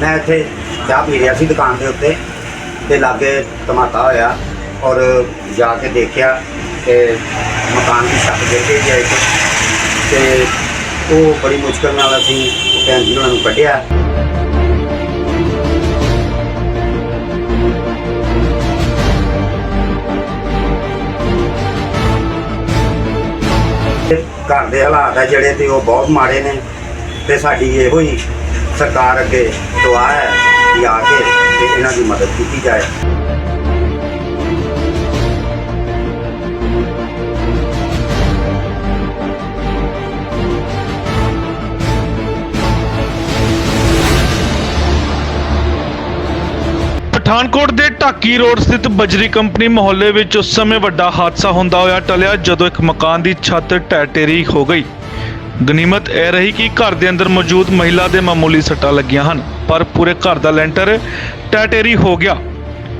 ਮੈਂ ਇੱਥੇ ਚਾਹ ਪੀ ਰਿਹਾ ਸੀ ਦੁਕਾਨ ਦੇ ਉੱਤੇ ਤੇ ਲਾਗੇ ਧਮਾਕਾ ਹੋਇਆ ਔਰ ਜਾ ਕੇ ਦੇਖਿਆ ਕਿ ਮਕਾਨ ਦੀ ਛੱਤ ਡਿੱਗ ਗਈ ਹੈ ਇੱਕ ਤੇ ਉਹ ਬੜੀ ਮੁਸ਼ਕਲ ਨਾਲ ਅਸੀਂ ਉਹ ਭੈਣ ਜੀ ਉਹਨਾਂ ਨੂੰ ਕੱਢਿਆ। ਤੇ ਘਰ ਦੇ ਹਾਲਾਤ ਆ ਜਿਹੜੇ ਤੇ ਉਹ ਬਹੁਤ ਮਾੜੇ ਨੇ ਤੇ ਸਾਡੀ ਇਹੋ ਹੀ ਸਰਕਾਰ ਅੱਗੇ ਦੁਆ ਹੈ ਕਿ ਆ ਕੇ ਤੇ ਇਹਨਾਂ ਦੀ ਮਦਦ ਕੀਤੀ ਜਾਏ। ਪਠਾਨਕੋਟ ਦੇ ਢਾਕੀ ਰੋਡ ਸਥਿਤ ਬਜਰੀ ਕੰਪਨੀ ਮੁਹੱਲੇ ਵਿੱਚ ਉਸ ਸਮੇਂ ਵੱਡਾ ਹਾਦਸਾ ਹੁੰਦਾ ਹੋਇਆ ਟਲਿਆ ਜਦੋਂ ਇੱਕ ਮਕਾਨ ਦੀ ਛੱਤ ਢਹਿ ਟੇਰੀ ਹੋ ਗਈ। ਗਨੀਮਤ ਇਹ ਰਹੀ ਕਿ ਘਰ ਦੇ ਅੰਦਰ ਮੌਜੂਦ ਮਹਿਲਾ ਦੇ ਮਾਮੂਲੀ ਸੱਟਾਂ ਲੱਗੀਆਂ ਹਨ, ਪਰ ਪੂਰੇ ਘਰ ਦਾ ਲੈਂਟਰ ਟੈਟੇਰੀ ਹੋ ਗਿਆ।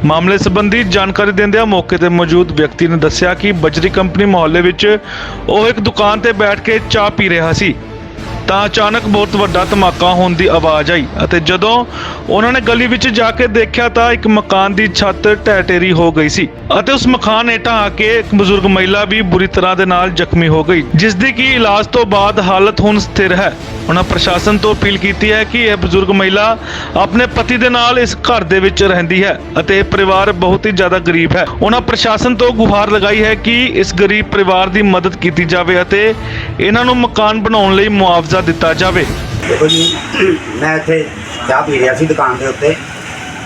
ਮਾਮਲੇ ਸੰਬੰਧੀ ਜਾਣਕਾਰੀ ਦਿੰਦਿਆਂ ਮੌਕੇ ਤੇ ਮੌਜੂਦ ਵਿਅਕਤੀ ਨੇ ਦੱਸਿਆ ਕਿ ਬਜਰੀ ਕੰਪਨੀ ਮੁਹੱਲੇ ਵਿੱਚ ਉਹ ਇੱਕ ਦੁਕਾਨ ਤੇ ਬੈਠ ਕੇ ਚਾਹ ਪੀ ਰਿਹਾ ਸੀ। ਤਾਂ ਅਚਾਨਕ ਬਹੁਤ ਵੱਡਾ ਧਮਾਕਾ ਹੋਣ ਦੀ ਆਵਾਜ਼ ਆਈ ਅਤੇ ਜਦੋਂ ਉਹਨਾਂ ਨੇ ਗਲੀ ਵਿੱਚ ਜਾ ਕੇ ਦੇਖਿਆ ਤਾਂ ਇੱਕ ਮਕਾਨ ਦੀ ਛੱਤ ਢਹਿ ਹੋ ਗਈ ਸੀ ਅਤੇ ਉਸ ਮਕਾਨ ਹੇਠਾਂ ਆ ਕੇ ਇੱਕ ਬਜ਼ੁਰਗ ਮਹਿਲਾ ਵੀ ਬੁਰੀ ਤਰ੍ਹਾਂ ਦੇ ਨਾਲ ਜ਼ਖਮੀ ਹੋ ਗਈ, ਜਿਸ ਦੀ ਕਿ ਇਲਾਜ ਤੋਂ ਬਾਅਦ ਹਾਲਤ ਹੁਣ ਸਥਿਰ ਹੈ। ਉਹਨਾਂ ਪ੍ਰਸ਼ਾਸਨ ਤੋਂ ਅਪੀਲ ਕੀਤੀ ਹੈ ਕਿ ਇਹ ਬਜ਼ੁਰਗ ਮਹਿਲਾ ਆਪਣੇ ਪਤੀ ਦੇ ਨਾਲ ਇਸ ਘਰ ਦੇ ਵਿੱਚ ਰਹਿੰਦੀ ਹੈ ਅਤੇ ਇਹ ਪਰਿਵਾਰ ਬਹੁਤ ਹੀ ਜ਼ਿਆਦਾ ਗਰੀਬ ਹੈ। ਉਹਨਾਂ ਪ੍ਰਸ਼ਾਸਨ ਤੋਂ ਗੁਹਾਰ ਲਗਾਈ ਹੈ ਕਿ ਇਸ ਗਰੀਬ ਪਰਿਵਾਰ ਦੀ ਮਦਦ ਕੀਤੀ ਜਾਵੇ ਅਤੇ ਇਹਨਾਂ ਨੂੰ ਮਕਾਨ ਬਣਾਉਣ ਲਈ ਮੁਆਵਜ਼ਾ ਦਿੱਤਾ ਜਾਵੇ। ਦੇਖੋ ਜੀ ਮੈਂ ਇੱਥੇ ਚਾਹ ਪੀ ਰਿਹਾ ਸੀ ਦੁਕਾਨ ਦੇ ਉੱਤੇ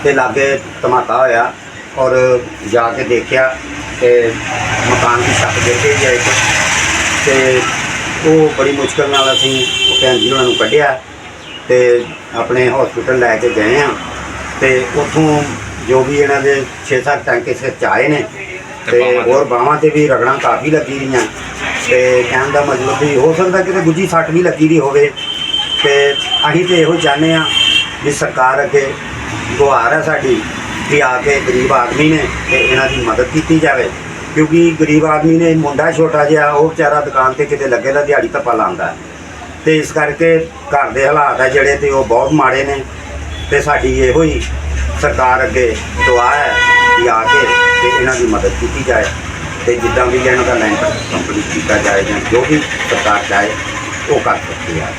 ਤੇ ਲਾਗੇ ਧਮਾਕਾ ਹੋਇਆ ਔਰ ਜਾ ਕੇ ਦੇਖਿਆ ਕਿ ਮਕਾਨ ਦੀ ਛੱਤ ਡਿੱਗ ਗਈ ਹੈ ਇੱਕ। ਤੇ ਉਹ ਬੜੀ ਮੁਸ਼ਕਲ ਨਾਲ ਅਸੀਂ ਉਹ ਭੈਣ ਜੀ ਉਹਨਾਂ ਨੂੰ ਕੱਢਿਆ ਤੇ ਆਪਣੇ ਹਸਪੀਟਲ ਲੈ ਕੇ ਗਏ ਆ ਤੇ ਉੱਥੋਂ ਜੋ ਵੀ ਇਹਨਾਂ ਦੇ 6-7 ਟਾਂਕੇ ਸਿਰ 'ਚ ਆਏ ਨੇ ਤੇ ਹੋਰ ਬਾਹਾਂ ਤੇ ਵੀ ਰਗੜਾਂ ਕਾਫੀ ਲੱਗੀ ਰਹੀਆਂ। ਤੇ ਕਹਿਣ ਦਾ ਮਤਲਬ ਵੀ ਹੋ ਸਕਦਾ ਕਿਤੇ ਗੁੱਜੀ ਸੱਟ ਵੀ ਲੱਗੀ ਦੀ ਹੋਵੇ। ਤੇ ਅਸੀਂ ਤੇ ਇਹੋ ਚਾਹੁੰਦੇ ਆ ਵੀ ਸਰਕਾਰ ਅੱਗੇ ਗੁਹਾਰ ਹੈ ਸਾਡੀ ਵੀ ਆ ਕੇ ਗਰੀਬ ਆਦਮੀ ਨੇ ਤੇ ਇਹਨਾਂ ਦੀ ਮਦਦ ਕੀਤੀ ਜਾਵੇ। ਕਿਉਂਕਿ ਗਰੀਬ ਆਦਮੀ ਨੇ ਮੁੰਡਾ ਛੋਟਾ ਜਿਹਾ, ਉਹ ਵਿਚਾਰਾ ਦੁਕਾਨ ਤੇ ਕਿਤੇ ਲੱਗੇ ਦਾ ਦਿਹਾੜੀ ਧੱਪਾ ਲਾਉਂਦਾ ਹੈ। ਤੇ ਇਸ ਕਰਕੇ ਘਰ ਦੇ ਹਾਲਾਤ ਆ ਜਿਹੜੇ ਤੇ ਉਹ ਬਹੁਤ ਮਾੜੇ ਨੇ। ਤੇ ਸਾਡੀ ਇਹੋ ਹੀ ਸਰਕਾਰ ਅੱਗੇ ਦੁਆ ਹੈ ਕਿ ਆ ਕੇ ਤੇ ਇਹਨਾਂ ਦੀ ਮਦਦ ਕੀਤੀ ਜਾਏ। ਤੇ ਜਿੱਦਾਂ ਵੀ ਇਹਨਾਂ ਦਾ ਲੈਂਟਰ ਕੰਪਲੀਟ ਕੀਤਾ ਜਾਏ ਜਾਂ ਜੋ ਵੀ ਸਰਕਾਰ ਚਾਹੇ ਉਹ ਕਰ ਸਕਦੀ ਹੈ